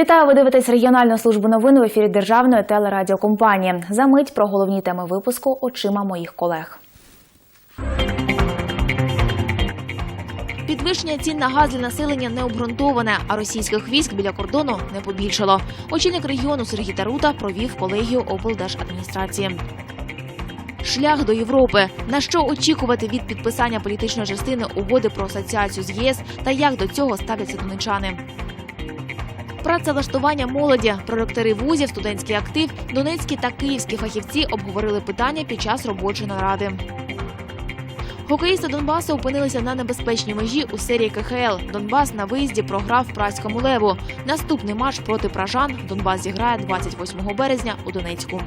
Вітаю, ви дивитесь регіональну службу новин в ефірі Державної телерадіокомпанії. За мить про головні теми випуску очима моїх колег. Підвищення цін на газ для населення не обґрунтоване, а російських військ біля кордону не побільшало. Очільник регіону Сергій Тарута провів колегію облдержадміністрації. Шлях до Європи. На що очікувати від підписання політичної частини угоди про асоціацію з ЄС та як до цього ставляться донечани? Працевлаштування молоді, проректори вузів, студентський актив, донецькі та київські фахівці обговорили питання під час робочої наради. Хокеїсти Донбасу опинилися на небезпечній межі у серії КХЛ. Донбас на виїзді програв праському леву. Наступний матч проти пражан Донбас зіграє 28 березня у Донецьку.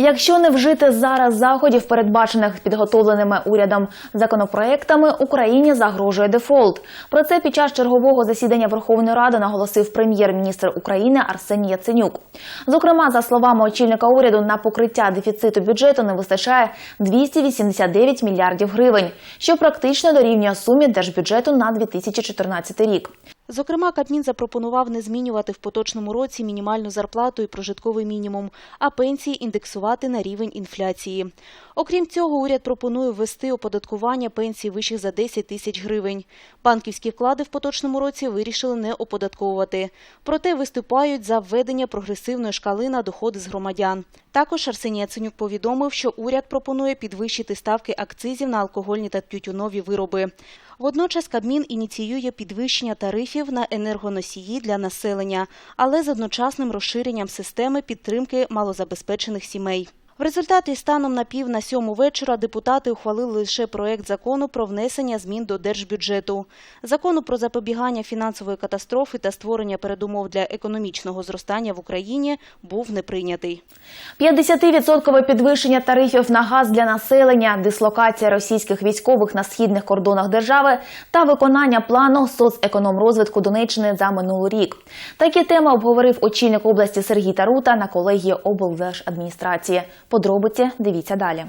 Якщо не вжити зараз заходів, передбачених підготовленими урядом законопроектами, Україні загрожує дефолт. Про це під час чергового засідання Верховної Ради наголосив прем'єр-міністр України Арсеній Яценюк. Зокрема, за словами очільника уряду, на покриття дефіциту бюджету не вистачає 289 мільярдів гривень, що практично дорівнює сумі держбюджету на 2014 рік. Зокрема, Кабмін запропонував не змінювати в поточному році мінімальну зарплату і прожитковий мінімум, а пенсії індексувати на рівень інфляції. Окрім цього, уряд пропонує ввести оподаткування пенсій вищих за 10 тисяч гривень. Банківські вклади в поточному році вирішили не оподатковувати. Проте виступають за введення прогресивної шкали на доходи з громадян. Також Арсеній Яценюк повідомив, що уряд пропонує підвищити ставки акцизів на алкогольні та тютюнові вироби. Водночас Кабмін ініціює підвищення тарифів на енергоносії для населення, але з одночасним розширенням системи підтримки малозабезпечених сімей. В результаті станом на пів на сьому вечора депутати ухвалили лише проект закону про внесення змін до держбюджету. Закону про запобігання фінансової катастрофи та створення передумов для економічного зростання в Україні був не прийнятий. 50% підвищення тарифів на газ для населення, дислокація російських військових на східних кордонах держави та виконання плану соцекономрозвитку Донеччини за минулий рік. Такі теми обговорив очільник області Сергій Тарута на колегії облдержадміністрації. Подробиці дивіться далі.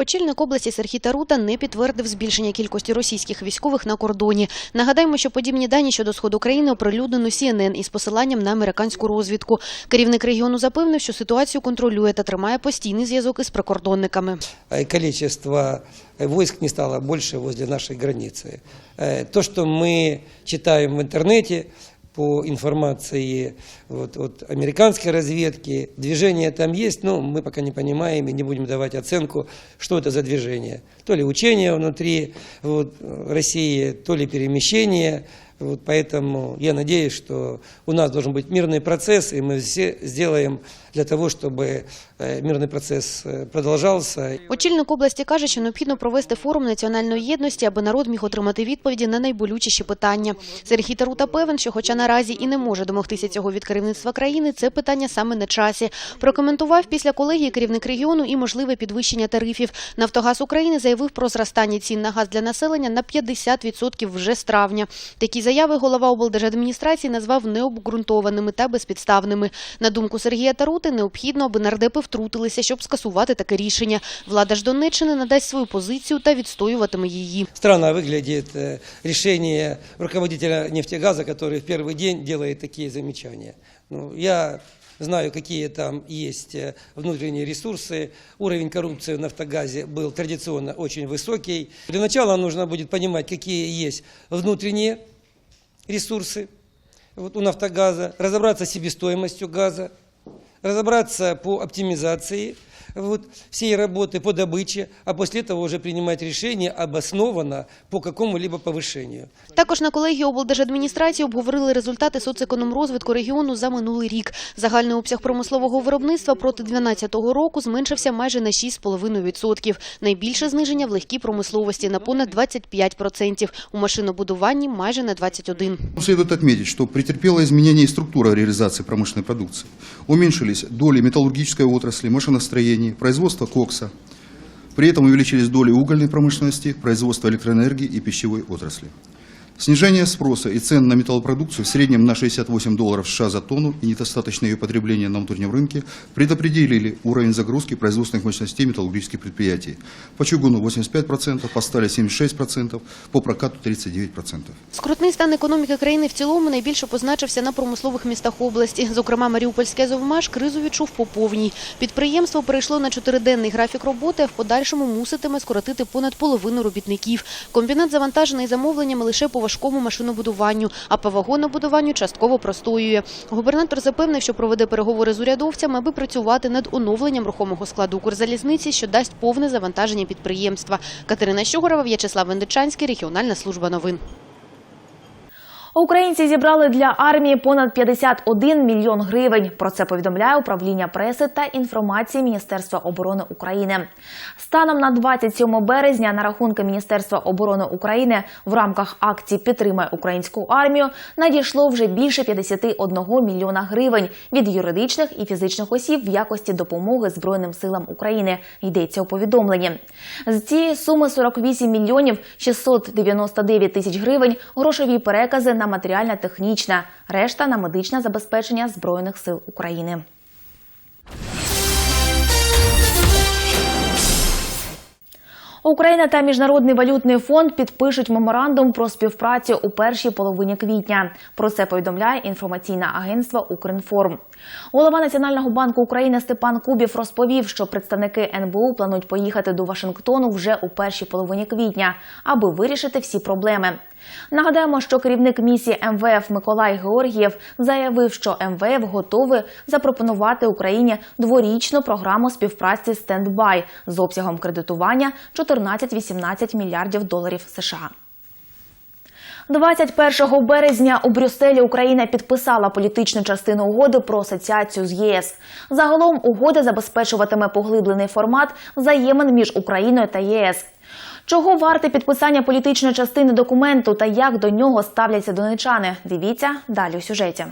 Очільник області Сергій Тарута не підтвердив збільшення кількості російських військових на кордоні. Нагадаємо, що подібні дані щодо сходу країни оприлюднено CNN із посиланням на американську розвідку. Керівник регіону запевнив, що ситуацію контролює та тримає постійний зв'язок із прикордонниками. э, количество э, войск не стало больше возле нашей границы. Э, То, что мы читаем в интернете по информации вот, от американской разведки, движение там есть, но мы пока не понимаем и не будем давать оценку, что это за движение. То ли учение внутри вот, России, то ли перемещение. Вот поэтому я надеюсь, что у нас должен быть мирный процесс, и мы все сделаем для того, чтобы э, мирный процесс э, продолжался. Очільник області каже, що необхідно провести форум національної єдності, аби народ міг отримати відповіді на найболючіші питання. Сергій Тарута певен, що хоча наразі і не може домогтися цього від керівництва країни, це питання саме на часі. Прокоментував після колегії керівник регіону і можливе підвищення тарифів. Нафтогаз України заявив про зростання цін на газ для населення на 50% вже з травня. Такі заяви голова облдержадміністрації назвав необґрунтованими та безпідставними. На думку Сергія Тарути, необхідно, аби нардепи втрутилися, щоб скасувати таке рішення. Влада ж Донеччини надасть свою позицію та відстоюватиме її. Странно выглядит э, решение руководителя нефтегаза, который в первый день делает такие замечания. Ну, я знаю, какие там есть э, внутренние ресурсы. Уровень коррупции в «Нафтогазе» был традиционно очень высокий. Для начала нужно будет понимать, какие есть внутренние ресурсы вот, у «Нафтогаза», разобраться с себестоимостью газа, разобраться по оптимизации вот, всей работы по добыче, а после этого уже принимать решение обоснованно по какому-либо повышению. Також на колегії облдержадміністрації обговорили результати соцекономрозвитку регіону за минулий рік. Загальний обсяг промислового виробництва проти 2012 року зменшився майже на 6,5%. Найбільше зниження в легкій промисловості на понад 25%, у машинобудуванні майже на 21%. Следует отметить, что претерпела изменение и структура реализации промышленной продукции. Уменьшились доли металлургической отрасли, машиностроения, производства кокса. При этом увеличились доли угольной промышленности, производства электроэнергии и пищевой отрасли. Снижение спроса и цен на металлопродукцию в среднем на 68 долларов США за тонну и недостаточное ее потребление на внутреннем рынке предопределили уровень загрузки производственных мощностей металлургических предприятий. По чугуну 85%, по стали 76%, по прокату 39%. Скрутний стан економіки країни в цілому найбільше позначився на промислових містах області. Зокрема, Маріупольське Азовмаш кризу відчув по повній. Підприємство перейшло на чотириденний графік роботи, а в подальшому муситиме скоротити понад половину робітників. Комбінат завантажений замовленнями лише по важкому машинобудуванню, а по вагонобудуванню частково простоює. Губернатор запевнив, що проведе переговори з урядовцями, аби працювати над оновленням рухомого складу Укрзалізниці, що дасть повне завантаження підприємства. Катерина Щугорова, В'ячеслав Вендичанський, регіональна служба новин. Українці зібрали для армії понад 51 мільйон гривень. Про це повідомляє управління преси та інформації Міністерства оборони України. Станом на 27 березня на рахунки Міністерства оборони України в рамках акції Підтримай українську армію надійшло вже більше 51 мільйона гривень від юридичних і фізичних осіб в якості допомоги Збройним силам України. Йдеться у повідомленні. З цієї суми 48 мільйонів 699 тисяч гривень грошові перекази на матеріально-технічне, решта на медичне забезпечення Збройних сил України. Україна та Міжнародний валютний фонд підпишуть меморандум про співпрацю у першій половині квітня. Про це повідомляє інформаційне агентство Укрінформ. Голова Національного банку України Степан Кубів розповів, що представники НБУ планують поїхати до Вашингтону вже у першій половині квітня, аби вирішити всі проблеми. Нагадаємо, що керівник місії МВФ Миколай Георгієв заявив, що МВФ готовий запропонувати Україні дворічну програму співпраці стендбай з обсягом кредитування 14-18 мільярдів доларів США. 21 березня у Брюсселі Україна підписала політичну частину угоди про асоціацію з ЄС. Загалом угода забезпечуватиме поглиблений формат взаємин між Україною та ЄС. Чого варте підписання політичної частини документу та як до нього ставляться донечани? Дивіться далі у сюжеті.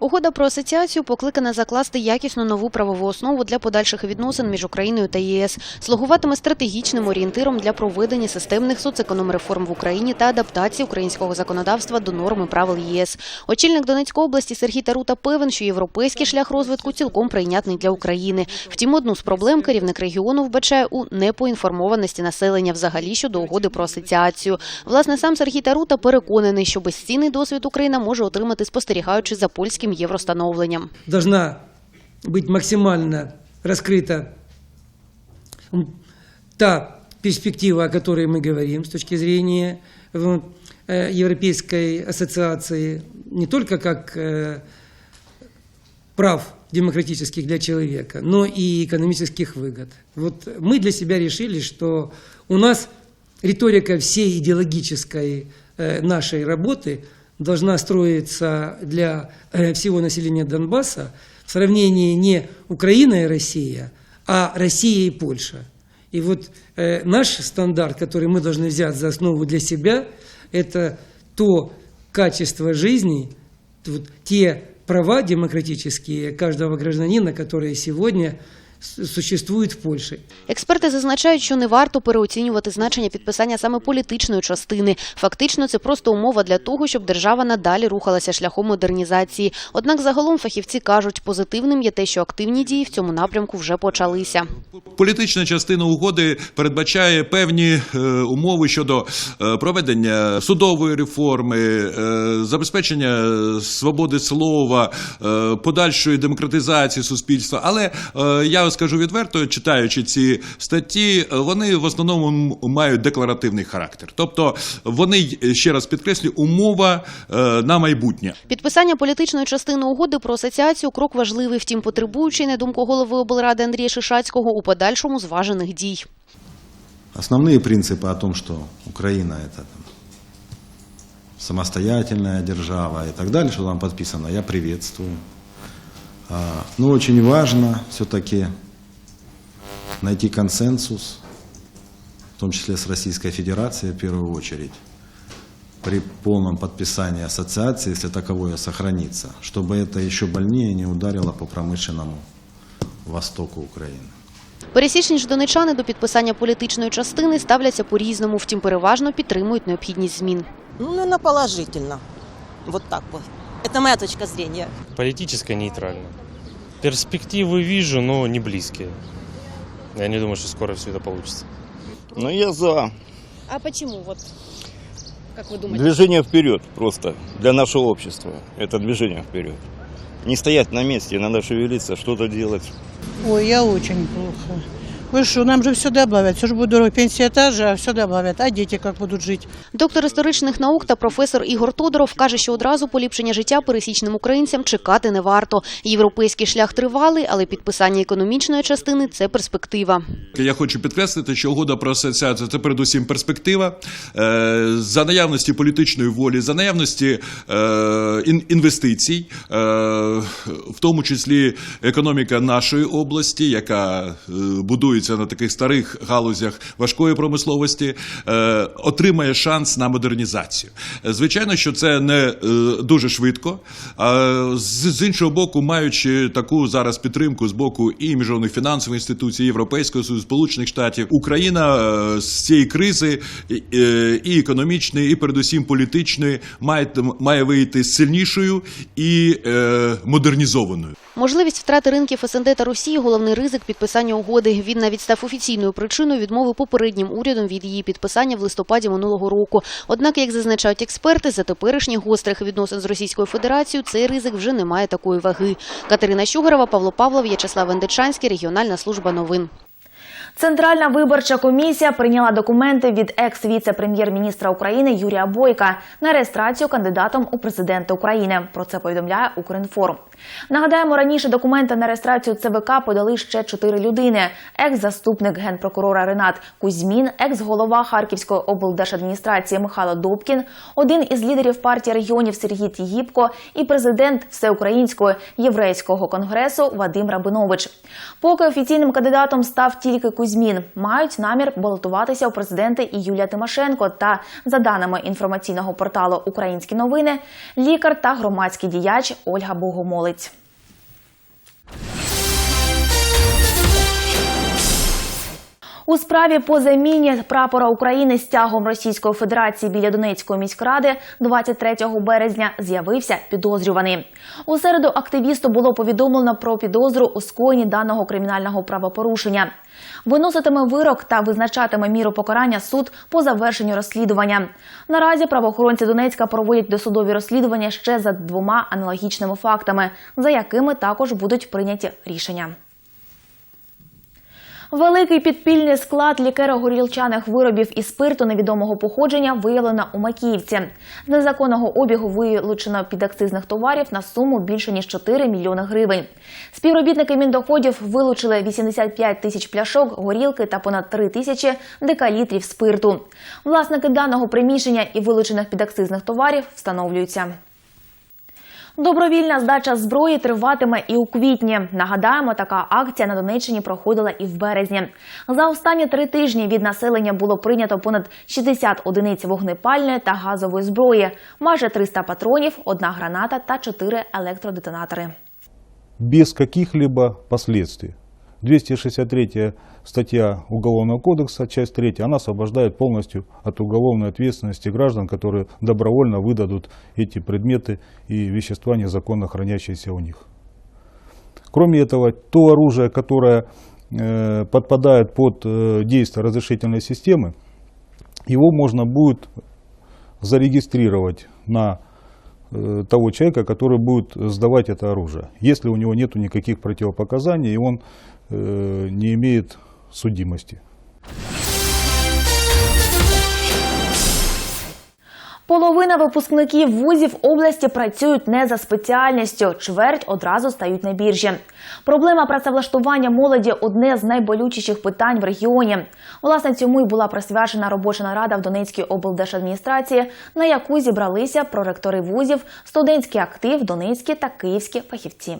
Угода про асоціацію покликана закласти якісну нову правову основу для подальших відносин між Україною та ЄС, слугуватиме стратегічним орієнтиром для проведення системних соцекономреформ в Україні та адаптації українського законодавства до норм і правил ЄС. Очільник Донецької області Сергій Тарута певен, що європейський шлях розвитку цілком прийнятний для України. Втім, одну з проблем керівник регіону вбачає у непоінформованості населення взагалі щодо угоди про асоціацію. Власне, сам Сергій Тарута переконаний, що безцінний досвід Україна може отримати спостерігаючи за польським євростановленням. должна быть максимально раскрыта та перспектива, о которой мы говорим с точки зрения вот, э, Европейской ассоциации, не только как э, прав демократических для человека, но и экономических выгод. Вот мы для себя решили, что у нас риторика всей идеологической э, нашей работы должна строиться для э, всего населения Донбасса в сравнении не Украина и Россия, а Россия и Польша. И вот э, наш стандарт, который мы должны взять за основу для себя, это то качество жизни, те права демократические каждого гражданина, которые сегодня с- существуют в Польше. Експерти зазначають, що не варто переоцінювати значення підписання саме політичної частини. Фактично, це просто умова для того, щоб держава надалі рухалася шляхом модернізації. Однак загалом фахівці кажуть, позитивним є те, що активні дії в цьому напрямку вже почалися. Політична частина угоди передбачає певні е, умови щодо е, проведення судової реформи, е, забезпечення свободи слова, подальшої демократизації суспільства. Але е, я скажу відверто, читаючи ці статті, е, вони в основному м- мають декларативний характер. Тобто вони ще раз підкреслюю, умова е, на майбутнє. Підписання політичної частини угоди про асоціацію крок важливий, втім потребуючий, на думку голови облради Андрія Шишацького, у подальшому зважених дій. Основные принципы о том, что Украина это там, самостоятельная держава и так далее, что там подписано, я приветствую. А, Но очень важно все-таки найти консенсус, в том числе с Российской Федерацией в первую очередь, при полном подписании ассоциации, если таковое сохранится, чтобы это еще больнее не ударило по промышленному востоку Украины. Пересічні ж донечани до підписання політичної частини ставляться по-різному, втім переважно підтримують необхідність змін. Ну, наверное, положительно. Вот так вот. Это моя точка зрения. Политически нейтрально. Перспективы вижу, но не близкие. Я не думаю, что скоро все это получится. Ну, я за. А чому? Вот, як ви думаєте? Движение вперед просто для нашего общества. Это движение вперед. Не стоять на месте, надо шевелиться, что-то делать. Ой, я очень плохо. Вы что, нам же все добавят. Все же будет дорого. Пенсия та же, а все добавят. А дети как будут жить? Доктор історичних наук та професор Ігор Тодоров каже, що одразу поліпшення життя пересічним українцям чекати не варто. Європейський шлях тривалий, але підписання економічної частини це перспектива. Я хочу підкреслити, що угода про асоціацію це передусім перспектива Е, за наявності політичної волі, за наявності е, інвестицій, е, в тому числі економіка нашої області, яка е, будується на таких старих галузях важкої промисловості, е, отримає шанс на модернізацію. Е, Звичайно, що це не е, дуже швидко. З, іншого боку, маючи таку зараз підтримку з боку і міжнародних фінансових інституцій, Європейського Союзу, Сполучених Штатів, Україна з цієї кризи і, економічної, і передусім політичної, має, має вийти сильнішою і модернізованою. Можливість втрати ринків СНД та Росії – головний ризик підписання угоди. Він навіть став офіційною причиною відмови попереднім урядом від її підписання в листопаді минулого року. Однак, як зазначають експерти, за теперішніх гострих відносин з Російською Федерацією цей ризик вже не має такої ваги. Катерина Щугарова, Павло Павлов, В'ячеслав Вендичанський, регіональна служба новин. Центральна виборча комісія прийняла документи від екс-віце-прем'єр-міністра України Юрія Бойка на реєстрацію кандидатом у президенти України. Про це повідомляє Укрінформ. Нагадаємо, раніше документи на реєстрацію ЦВК подали ще чотири людини: екс-заступник генпрокурора Ренат Кузьмін, екс-голова Харківської облдержадміністрації Михайло Добкін, один із лідерів партії регіонів Сергій Тігіпко і президент Всеукраїнського єврейського конгресу Вадим Рабинович. Поки офіційним кандидатом став тільки Кузьмін, мають намір балотуватися у президенти і Юлія Тимошенко та, за даними інформаційного порталу Українські новини, лікар та громадський діяч Ольга Богомолець. У справі по заміні прапора України стягом Російської Федерації біля Донецької міськради 23 березня з'явився підозрюваний. У середу активісту було повідомлено про підозру у скоєнні даного кримінального правопорушення. Виноситиме вирок та визначатиме міру покарання суд по завершенню розслідування. Наразі правоохоронці Донецька проводять досудові розслідування ще за двома аналогічними фактами, за якими також будуть прийняті рішення. Великий підпільний склад лікеро-горілчаних виробів і спирту невідомого походження виявлено у Макіївці. З незаконного обігу вилучено підакцизних товарів на суму більше ніж 4 мільйони гривень. Співробітники міндоходів вилучили 85 тисяч пляшок горілки та понад 3 тисячі декалітрів спирту. Власники даного приміщення і вилучених підакцизних товарів встановлюються. Добровільна здача зброї триватиме і у квітні. Нагадаємо, така акція на Донеччині проходила і в березні. За останні три тижні від населення було прийнято понад 60 одиниць вогнепальної та газової зброї, майже 300 патронів, одна граната та чотири електродетонатори. без каких-либо последствий. 263 статья Уголовного кодекса, часть 3, она освобождает полностью от уголовной ответственности граждан, которые добровольно выдадут эти предметы и вещества, незаконно хранящиеся у них. Кроме этого, то оружие, которое э, подпадает под э, действие разрешительной системы, его можно будет зарегистрировать на того человека, который будет сдавать это оружие, если у него нет никаких противопоказаний и он э, не имеет судимости. Половина випускників вузів області працюють не за спеціальністю, чверть одразу стають на біржі. Проблема працевлаштування молоді одне з найболючіших питань в регіоні. Власне, цьому й була присвячена робоча нарада в Донецькій облдержадміністрації, на яку зібралися проректори вузів, студентський актив, донецькі та київські фахівці.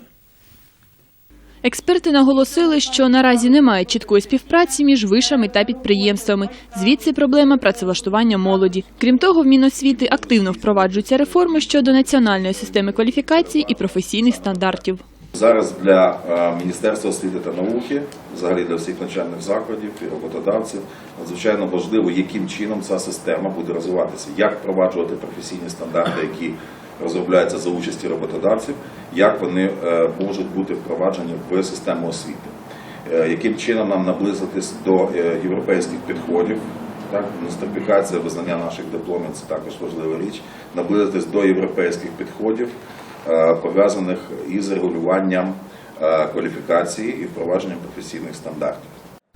Експерти наголосили, що наразі немає чіткої співпраці між вишами та підприємствами. Звідси проблема працевлаштування молоді. Крім того, в Міносвіти активно впроваджуються реформи щодо національної системи кваліфікації і професійних стандартів. Зараз для е, Міністерства освіти та науки, взагалі для всіх навчальних закладів і роботодавців, надзвичайно важливо, яким чином ця система буде розвиватися, як впроваджувати професійні стандарти, які розробляються за участі роботодавців, як вони е, можуть бути впроваджені в систему освіти, Е, яким чином нам наблизитись до е, європейських підходів. Так, нострифікація, визнання наших дипломів це також важлива річ. Наблизитись до європейських підходів, пов'язаних із регулюванням кваліфікації і впровадженням професійних стандартів.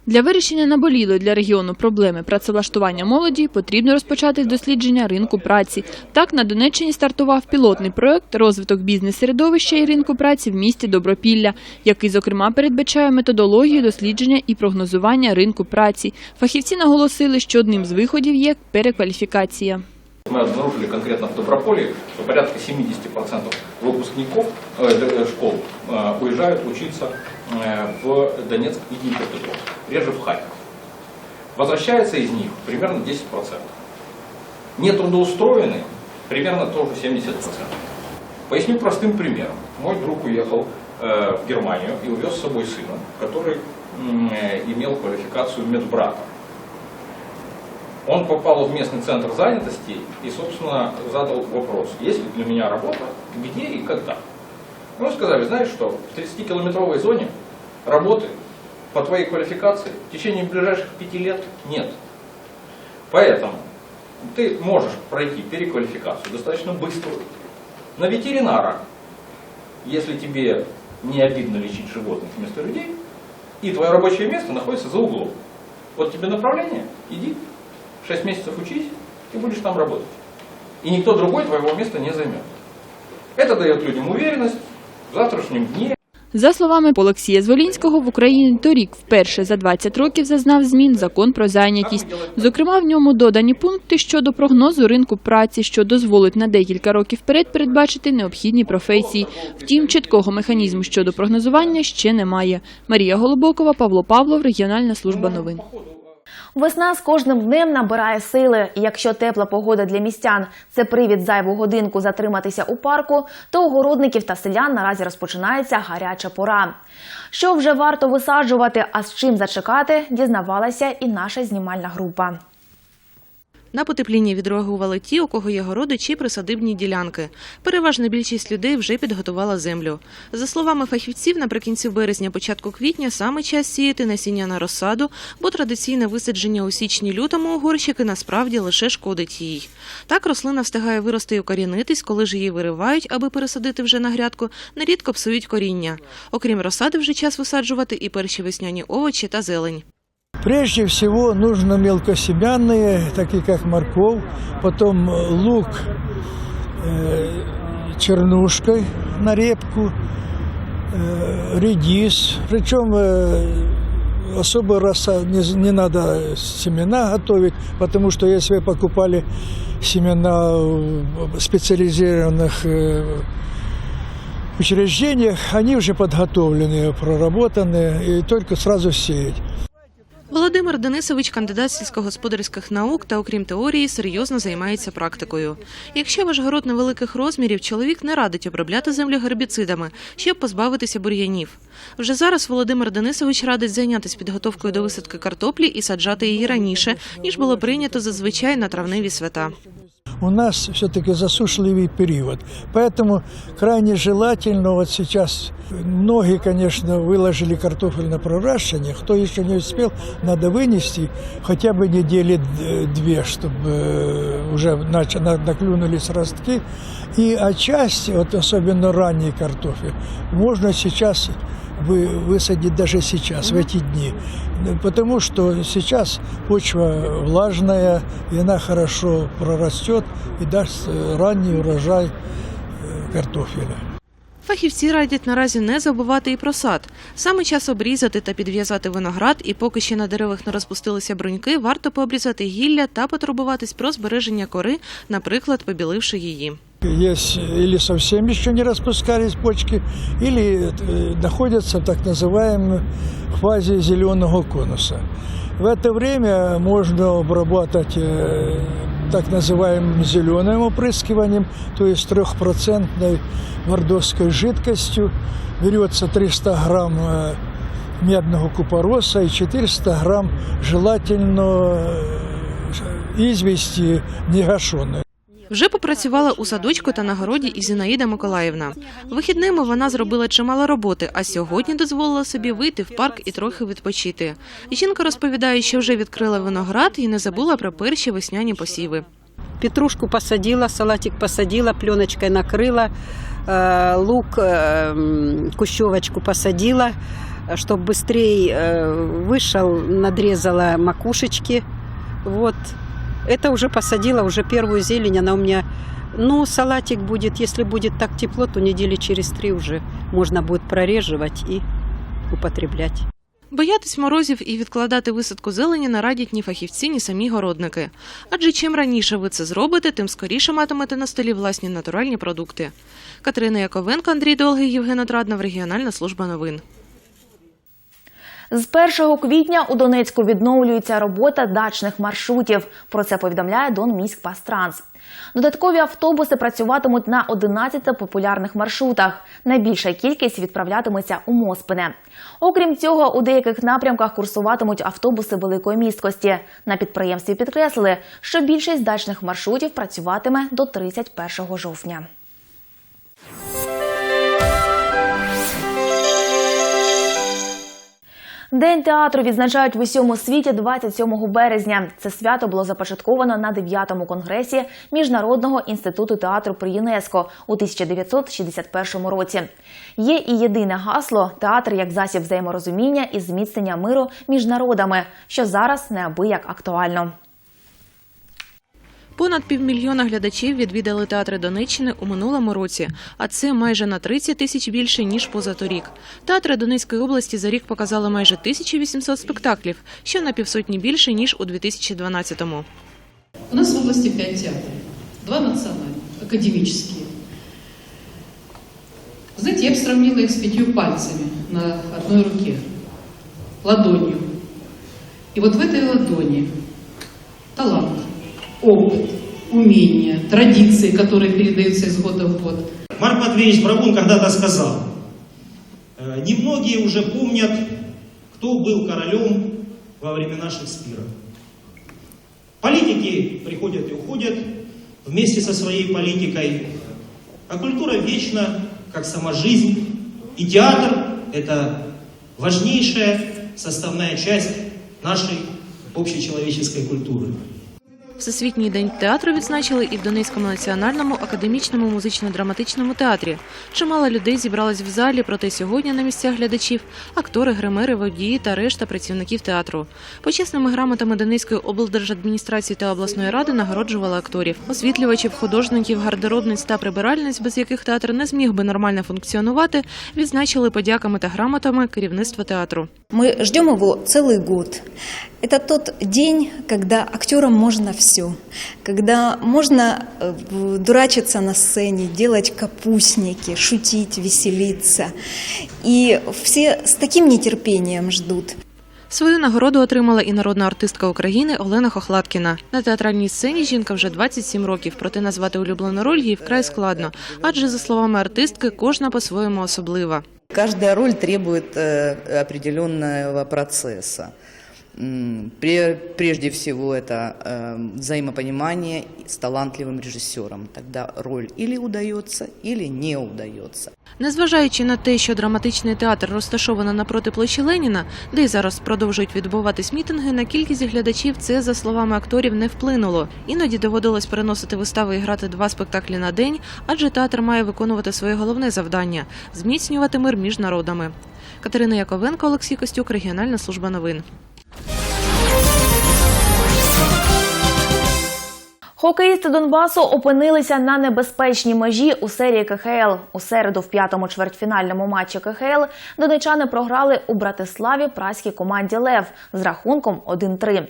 Для вирішення наболілої для регіону проблеми працевлаштування молоді потрібно розпочати дослідження ринку праці. Так, на Донеччині стартував пілотний проект розвиток бізнес-середовища і ринку праці в місті Добропілля, який, зокрема, передбачає методологію дослідження і прогнозування ринку праці. Фахівці наголосили, що одним з виходів є перекваліфікація. Мы обнаружили конкретно в Доброполе, что порядка 70% выпускников э, э, школ э, уезжают учиться э, в Донецк и Днепропетровск, реже в Харьков. Возвращается из них примерно 10%. Не трудоустроены примерно тоже 70%. Поясню простым примером. Мой друг уехал э, в Германию и увез с собой сына, который э, имел квалификацию медбрата. Он попал в местный центр занятости и, собственно, задал вопрос, есть ли для меня работа, где и когда. Ему сказали, знаешь что, в 30-километровой зоне работы по твоей квалификации в течение ближайших пяти лет нет. Поэтому ты можешь пройти переквалификацию достаточно быструю. На ветеринара, если тебе не обидно лечить животных вместо людей, и твое рабочее место находится за углом. Вот тебе направление, иди, 6 месяцев учись, и будешь там работать. И никто другой твоего места не займет. Это дает людям уверенность в завтрашнем дне. За словами Олексія Зволінського, в Україні торік вперше за 20 років зазнав змін закон про зайнятість. Зокрема, в ньому додані пункти щодо прогнозу ринку праці, що дозволить на декілька років вперед передбачити необхідні професії. Втім, чіткого механізму щодо прогнозування ще немає. Марія Голубокова, Павло Павлов, Регіональна служба новин. Весна з кожним днем набирає сили. Якщо тепла погода для містян це привід зайву годинку затриматися у парку, то у городників та селян наразі розпочинається гаряча пора. Що вже варто висаджувати, а з чим зачекати, дізнавалася і наша знімальна група. На потепління відреагували ті, у кого є городи чи присадибні ділянки. Переважна більшість людей вже підготувала землю. За словами фахівців, наприкінці березня, початку квітня саме час сіяти насіння на розсаду, бо традиційне висадження у січні-лютому у горщики насправді лише шкодить їй. Так рослина встигає вирости і укорінитись, коли ж її виривають, аби пересадити вже на грядку, нерідко псують коріння. Окрім розсади, вже час висаджувати і перші весняні овочі та зелень. Прежде всего нужно мелкосемянные, такие как морковь, потом лук э, чернушкой на репку, э, редис. Причем э, особо роса не, не надо семена готовить, потому что если вы покупали семена в специализированных э, учреждениях, они уже подготовленные, проработанные, и только сразу сеять. Володимир Денисович, кандидат сільськогосподарських наук та, окрім теорії, серйозно займається практикою. Якщо ваш город невеликих розмірів, чоловік не радить обробляти землю гербіцидами, щоб позбавитися бур'янів. Вже зараз Володимир Денисович радить зайнятися підготовкою до висадки картоплі і саджати її раніше, ніж було прийнято зазвичай на травневі свята У нас все-таки засушливый период, поэтому крайне желательно вот сейчас, многие, конечно, выложили картофель на проращивание, кто еще не успел, надо вынести хотя бы недели д- две, чтобы э, уже нач- на- наклюнулись ростки. И отчасти, вот особенно ранний картофель, можно сейчас вы, высадить даже сейчас, в эти дни. Ну, Потому что сейчас почва влажная, и она хорошо прорастет и даст э, ранний урожай э, картофеля. Фахівці радять наразі не забувати і про сад. Саме час обрізати та підв'язати виноград, і поки ще на деревах не розпустилися бруньки, варто пообрізати гілля та потурбуватись про збереження кори, наприклад, побіливши її. Есть или совсем еще не распускались почки, или э, находятся в так называемой фазе зеленого конуса. В это время можно обрабатывать э, так называемым зеленым опрыскиванием, то есть трехпроцентной мордовской жидкостью. Берется 300 грамм э, медного купороса и 400 грамм желательно э, извести негашенной. Вже попрацювала у садочку та на городі і Зінаїда Миколаївна. Вихідними вона зробила чимало роботи, а сьогодні дозволила собі вийти в парк і трохи відпочити. Жінка розповідає, що вже відкрила виноград і не забула про перші весняні посіви. Петрушку посадила, салатик посадила, пленочкой накрыла, э, лук, э, м, кущевочку посадила, чтобы быстрее э, вышел, надрезала макушечки. Вот. Это уже посадила, уже первую зелень, она у меня... Ну, салатик будет, если будет так тепло, то недели через три уже можно будет прореживать и употреблять. Боятись морозів і відкладати висадку зелені не радять ні фахівці, ні самі городники. Адже чим раніше ви це зробите, тим скоріше матимете на столі власні натуральні продукти. Катерина Яковенко, Андрій Долгий, Євген Отраднов, Регіональна служба новин. З 1 квітня у Донецьку відновлюється робота дачних маршрутів. Про це повідомляє Донміськпастранс. Додаткові автобуси працюватимуть на 11 популярних маршрутах. Найбільша кількість відправлятиметься у Моспине. Окрім цього, у деяких напрямках курсуватимуть автобуси великої місткості. На підприємстві підкреслили, що більшість дачних маршрутів працюватиме до 31 жовтня. День театру відзначають в усьому світі 27 березня. Це свято було започатковано на 9-му конгресі Міжнародного інституту театру при ЮНЕСКО у 1961 році. Є і єдине гасло театр як засіб взаєморозуміння і зміцнення миру між народами, що зараз неабияк актуально. Понад півмільйона глядачів відвідали театри Донеччини у минулому році, а це майже на 30 тисяч більше ніж позаторік. Театри Донецької області за рік показали майже 1800 спектаклів, що на півсотні більше ніж у 2012-му. У нас в области пять театров. Два национальных, академические. Знаете, я бы сравнила их с пятью пальцами на одной руке, ладонью. И вот в этой ладони талант, опыт, умения, традиции, которые передаются из года в год. Марк Матвеевич Брагун когда-то сказал, «Э, немногие уже помнят, кто был королем во времена Шекспира. Политики приходят и уходят вместе со своей политикой, а культура вечна, как сама жизнь. И театр – это важнейшая составная часть нашей общечеловеческой культуры. Всесвітній день театру відзначили і в Донецькому національному академічному музично-драматичному театрі. Чимало людей зібралось в залі, проте сьогодні на місцях глядачів актори, гримери, водії та решта працівників театру. Почесними грамотами Донецької облдержадміністрації та обласної ради нагороджували акторів, освітлювачів, художників, гардеробниць та прибиральниць, без яких театр не зміг би нормально функціонувати. Відзначили подяками та грамотами керівництва театру. Мы ждем его целый год. Это тот день, когда актерам можно все, когда можно э, дурачиться на сцене, делать капустники, шутить, веселиться. И все с таким нетерпением ждут. Свою нагороду отримала і народна артистка України Олена Хохлаткіна. На театральній сцені жінка вже 27 років, проте назвати улюблену роль їй вкрай складно, адже за словами артистки, кожна по-своєму особлива. Каждая роль требует э, определенного процесса. М, пре- Прежде всего это э, взаимопонимание с талантливым режиссером. Тогда роль или удается, или не удается. Незважаючи на те, що драматичний театр розташовано напроти площі Леніна, де й зараз продовжують відбуватись мітинги, на кількість глядачів це, за словами акторів, не вплинуло. Іноді доводилось переносити вистави і грати два спектаклі на день, адже театр має виконувати своє головне завдання зміцнювати мир між народами. Катерина Яковенко, Олексій Костюк, Регіональна служба новин. Yeah. Хокеїсти Донбасу опинилися на небезпечній межі у серії КХЛ. У середу в п'ятому чвертьфінальному матчі КХЛ донечани програли у Братиславі праській команді Лев з рахунком 1-3.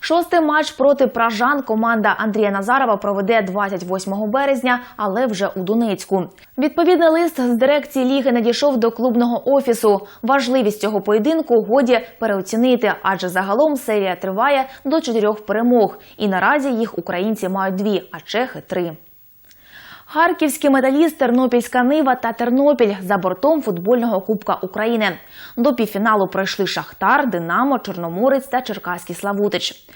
Шостий матч проти пражан команда Андрія Назарова проведе 28 березня, але вже у Донецьку. Відповідний лист з дирекції ліги надійшов до клубного офісу. Важливість цього поєдинку годі переоцінити, адже загалом серія триває до чотирьох перемог, і наразі їх українці мають дві, а чехи три. Харківський металіст, Тернопільська Нива та Тернопіль за бортом футбольного Кубка України. До півфіналу пройшли Шахтар, Динамо, Чорноморець та Черкаський Славутич.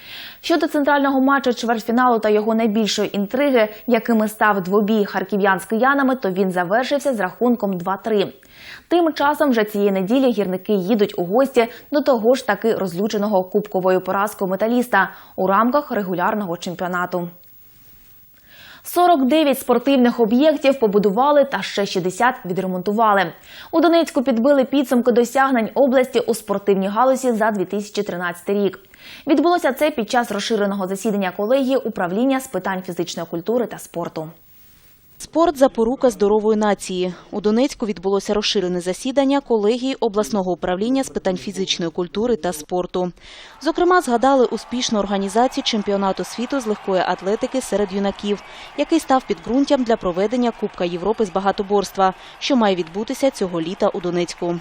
Щодо центрального матчу чвертьфіналу та його найбільшої інтриги, якими став двобій харків'ян з киянами, то він завершився з рахунком 2-3. Тим часом вже цієї неділі гірники їдуть у гості до того ж таки розлюченого кубковою поразкою металіста у рамках регулярного чемпіонату. 49 спортивних об'єктів побудували та ще 60 відремонтували. У Донецьку підбили підсумки досягнень області у спортивній галузі за 2013 рік. Відбулося це під час розширеного засідання колегії управління з питань фізичної культури та спорту. Спорт – запорука здорової нації. У Донецьку відбулося розширене засідання колегії обласного управління з питань фізичної культури та спорту. Зокрема, згадали успішну організацію чемпіонату світу з легкої атлетики серед юнаків, який став підґрунтям для проведення Кубка Європи з багатоборства, що має відбутися цього літа у Донецьку.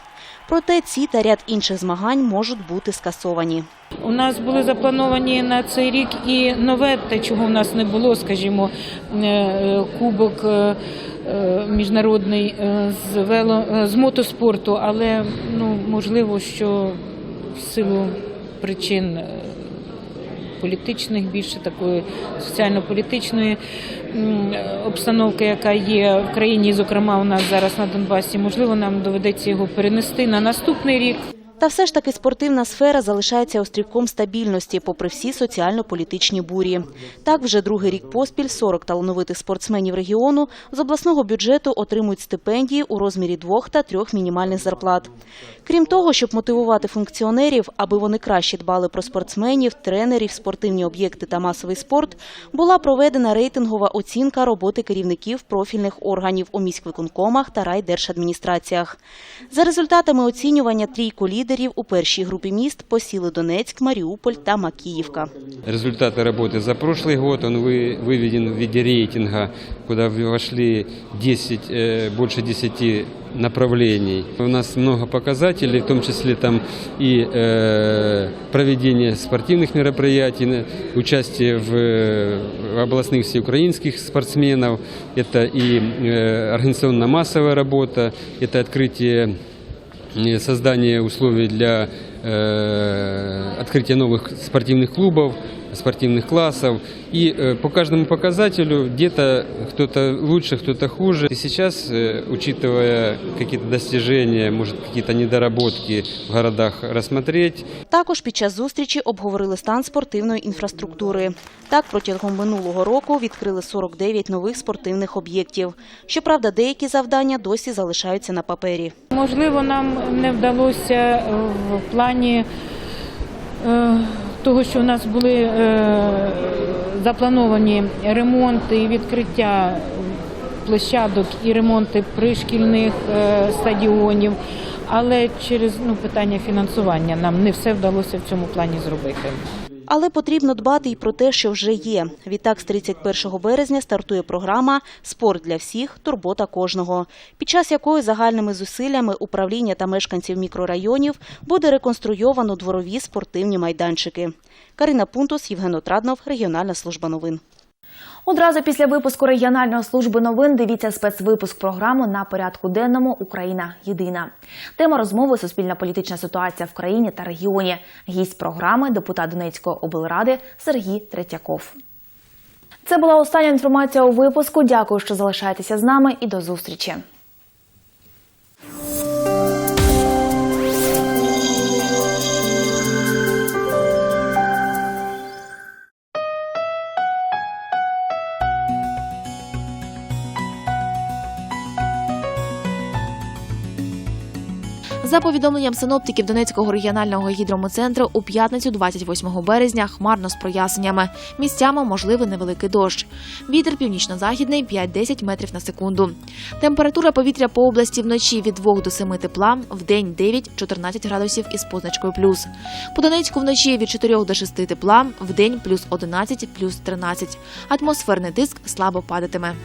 Проте ці та ряд інших змагань можуть бути скасовані. У нас були заплановані на цей рік і нове, те, чого в нас не було, скажімо, е, кубок е, е, міжнародний з вело з мотоспорту, але ну можливо, що в силу причин політичних, більше такої соціально-політичної обстановки, яка є в країні, зокрема у нас зараз на Донбасі, можливо, нам доведеться його перенести на наступний рік. Та все ж таки спортивна сфера залишається острівком стабільності, попри всі соціально-політичні бурі. Так, вже другий рік поспіль 40 талановитих спортсменів регіону з обласного бюджету отримують стипендії у розмірі двох та трьох мінімальних зарплат. Крім того, щоб мотивувати функціонерів, аби вони краще дбали про спортсменів, тренерів, спортивні об'єкти та масовий спорт, була проведена рейтингова оцінка роботи керівників профільних органів у міськвиконкомах та райдержадміністраціях. За результатами оцінювання трійку лідерів у першій групі міст посіли Донецьк, Маріуполь та Макіївка. Результаты работы за прошлый год, он вы, выведен в виде рейтинга, куда вошли 10, э, больше 10 направлений. У нас много показателей, в том числе там и э, проведение спортивных мероприятий, на- участие в, э, в областных всеукраинских спортсменов, это и э, организационно-массовая работа, это открытие э, создание условий для э, открытия новых спортивных клубов, спортивных классов. И э, по каждому показателю где-то кто-то лучше, кто-то хуже. И сейчас, э, учитывая какие-то достижения, может какие-то недоработки в городах рассмотреть, Також під час зустрічі обговорили стан спортивної інфраструктури. Так, протягом минулого року відкрили 49 нових спортивних об'єктів. Щоправда, деякі завдання досі залишаються на папері. Можливо, нам не вдалося е, в плані е, того, що у нас були е, заплановані ремонти і відкриття площадок і ремонти пришкільних е, стадіонів. Але через ну, питання фінансування нам не все вдалося в цьому плані зробити. Але потрібно дбати і про те, що вже є. Відтак, з 31 березня стартує програма Спорт для всіх, турбота кожного, під час якої загальними зусиллями управління та мешканців мікрорайонів буде реконструйовано дворові спортивні майданчики. Карина Пунтус, Євген Отраднов, Регіональна служба новин. Одразу після випуску регіональної служби новин дивіться спецвипуск програми на порядку денному Україна єдина. Тема розмови Суспільна політична ситуація в країні та регіоні. Гість програми депутат Донецької облради Сергій Третьяков. Це була остання інформація у випуску. Дякую, що залишаєтеся з нами і до зустрічі. За повідомленням синоптиків Донецького регіонального гідромецентру, у п'ятницю, 28 березня, хмарно з проясненнями. Місцями можливий невеликий дощ. Вітер північно-західний 5-10 метрів на секунду. Температура повітря по області вночі від 2 до 7 тепла, в день 9-14 градусів із позначкою плюс. По Донецьку вночі від 4 до 6 тепла, в день плюс 11, плюс 13. Атмосферний тиск слабо падатиме.